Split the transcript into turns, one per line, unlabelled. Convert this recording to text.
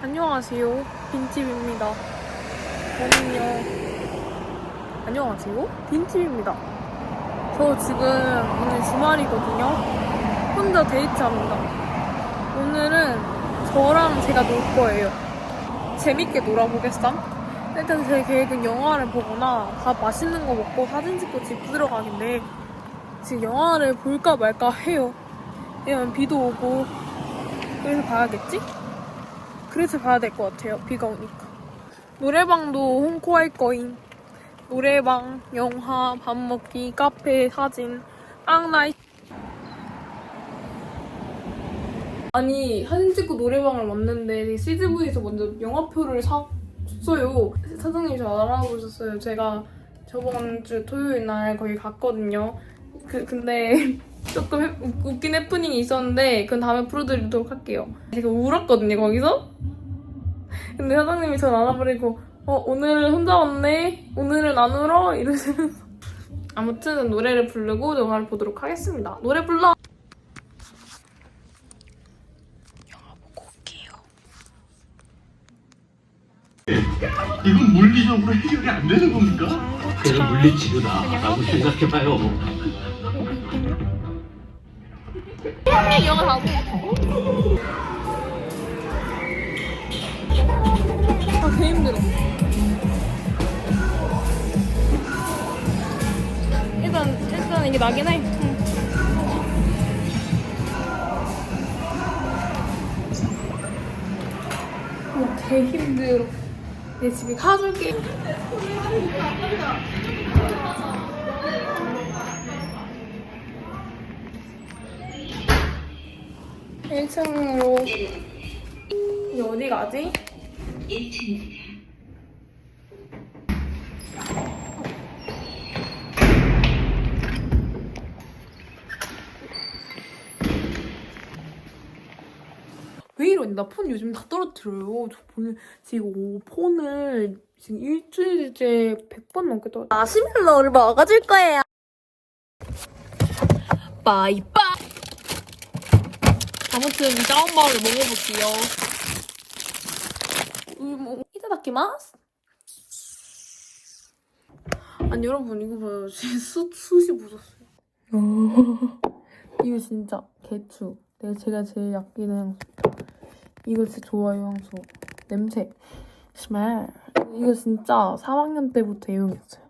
안녕하세요. 빈집입니다. 저는요. 안녕하세요. 빈집입니다. 저 지금 오늘 주말이거든요. 혼자 데이트합니다. 오늘은 저랑 제가 놀 거예요. 재밌게 놀아보겠삼? 일단 제 계획은 영화를 보거나 밥 맛있는 거 먹고 사진 찍고 집 들어가긴데 지금 영화를 볼까 말까 해요. 왜냐면 비도 오고 그래서 봐야겠지? 그래서 봐야 될 것 같아요. 비가 오니까. 노래방도 홍코 할 거임. 노래방, 영화, 밥 먹기, 카페, 사진, 앙나이. 아니 사진 찍고 노래방을 왔는데 CGV에서 먼저 영화표를 샀어요. 사장님이 저 알아보셨어요. 제가 저번 주 토요일 날 거기 갔거든요. 그 근데 조금 웃긴 해프닝이 있었는데 그건 다음에 풀어드리도록 할게요. 제가 울었거든요 거기서. 근데 사장님이 전 알아버리고 어 오늘 혼자 왔네? 오늘은 안 울어 이러시면서. 아무튼 노래를 부르고 영화를 보도록 하겠습니다. 노래 불러! 영화 보고 올게요.
이건 물리적으로 해결이 안 되는 겁니까? 그냥 물리치료다라고 생각해봐요.
영화 다 보고 일단 이게 나긴 해 응. 와, 개 힘들어. 내 가줄게. 일층으로 이제 어디 가지? 왜 이러니? 나 폰 요즘 다 떨어뜨려요. 저 폰을 지금 폰을 지금 일주일째 100번 넘게 떨어. 마시멜로를 먹어줄 거예요. 바이바이. 아무튼 짜온바를 먹어볼게요. 음, 뭐, 이타다키마스. 아니 여러분 이거 봐요. 지금 숯, 숯이 묻었어요. 이거 진짜 개추. 내가 제가 제일 아끼는 향수. 이거 진짜 좋아요 향수. 냄새. 스멜. 이거 진짜 3학년 때부터 애용했어요.